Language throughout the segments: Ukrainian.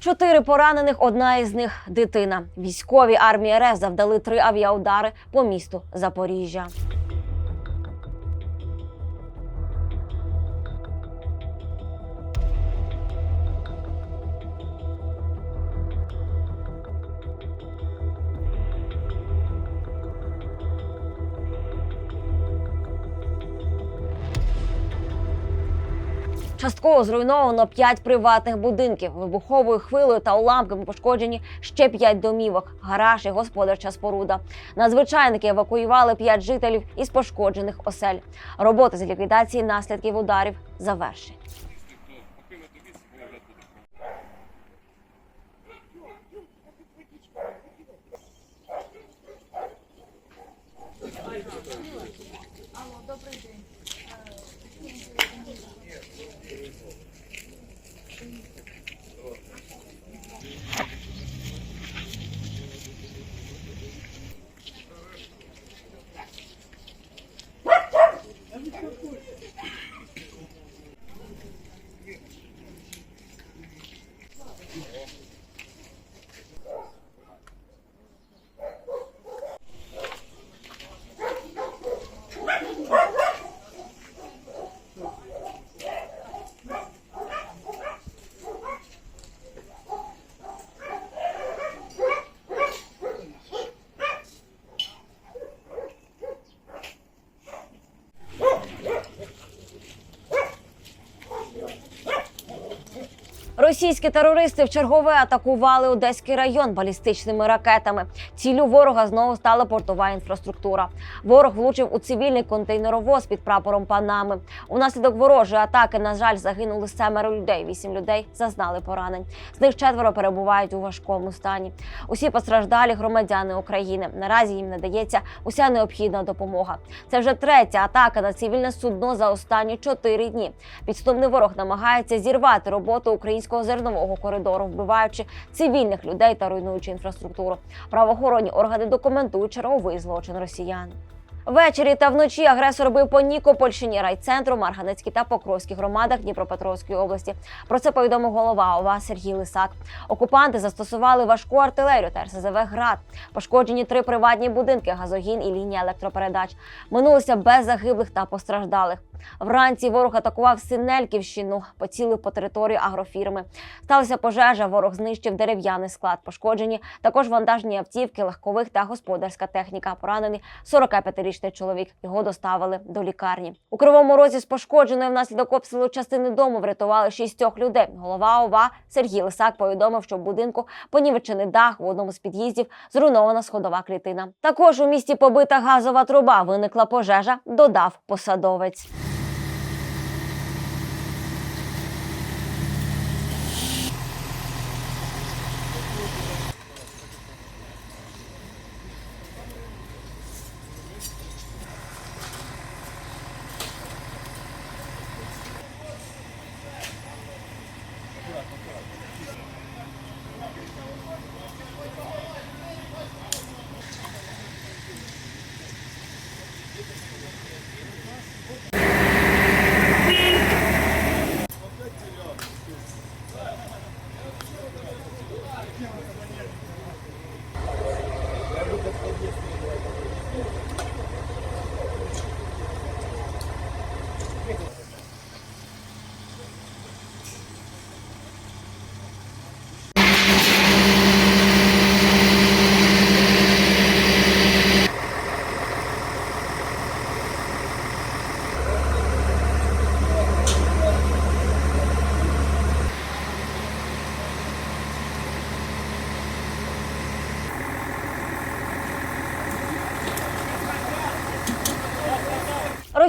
Чотири поранених, одна із них дитина. Військові армії РФ завдали три авіаудари по місту Запоріжжя. Частково зруйновано п'ять приватних будинків. Вибуховою хвилею та уламками пошкоджені ще п'ять домівок, гараж і господарча споруда. Надзвичайники евакуювали п'ять жителів із пошкоджених осель. Роботи з ліквідації наслідків ударів завершені. tree. Російські терористи вчергове атакували Одеський район балістичними ракетами. Ціллю ворога знову стала портова інфраструктура. Ворог влучив у цивільний контейнеровоз під прапором Панами. Унаслідок ворожої атаки, на жаль, загинули семеро людей. Вісім людей зазнали поранень. З них четверо перебувають у важкому стані. Усі постраждалі громадяни України. Наразі їм надається уся необхідна допомога. Це вже третя атака на цивільне судно за останні чотири дні. Підступний ворог намагається зірвати роботу українського зернового коридору, вбиваючи цивільних людей та руйнуючи інфраструктуру. Правоохоронні органи документують черговий злочин росіян. Ввечері та вночі агресор бив по Нікопольщині, райцентру, Марганецькій та Покровській громадах Дніпропетровської області. Про це повідомив голова ОВА Сергій Лисак. Окупанти застосували важку артилерію та РСЗВ «Град». Пошкоджені три приватні будинки, газогін і лінія електропередач. Минулися без загиблих та постраждалих. Вранці ворог атакував Синельківщину, поцілив по території агрофірми. Сталася пожежа. Ворог знищив дерев'яний склад. Пошкоджені також вантажні автівки, легкових та господарська техніка. Поранений 45-річний чоловік. Його доставили до лікарні. У кривому розі з пошкодженою внаслідок обстрілу частини дому врятували шістьох людей. Голова ОВА Сергій Лисак повідомив, що в будинку понівечений дах в одному з під'їздів зруйнована сходова клітина. Також у місті побита газова труба. Виникла пожежа. Додав посадовець.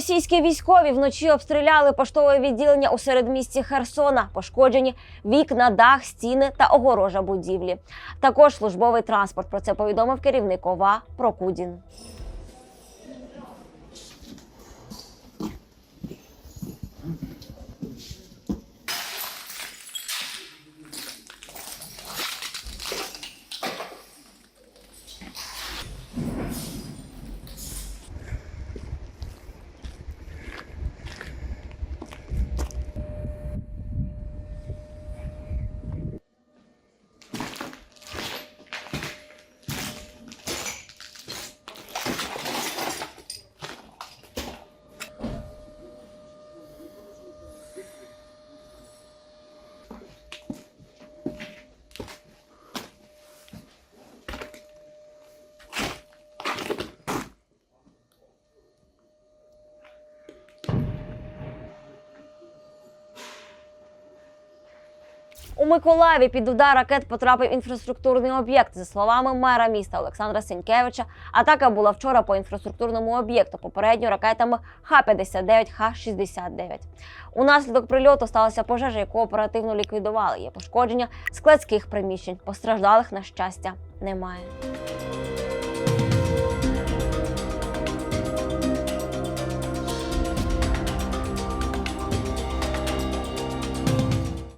Російські військові вночі обстріляли поштове відділення у середмісті Херсона. Пошкоджені вікна, дах, стіни та огорожа будівлі. Також службовий транспорт. Про це повідомив керівник ОВА Прокудін. У Миколаєві під удар ракет потрапив інфраструктурний об'єкт. За словами мера міста Олександра Сенькевича, атака була вчора по інфраструктурному об'єкту, попередньо ракетами Х-59, Х-69. Унаслідок прильоту сталася пожежа, яку оперативно ліквідували. Є пошкодження складських приміщень. Постраждалих, на щастя, немає.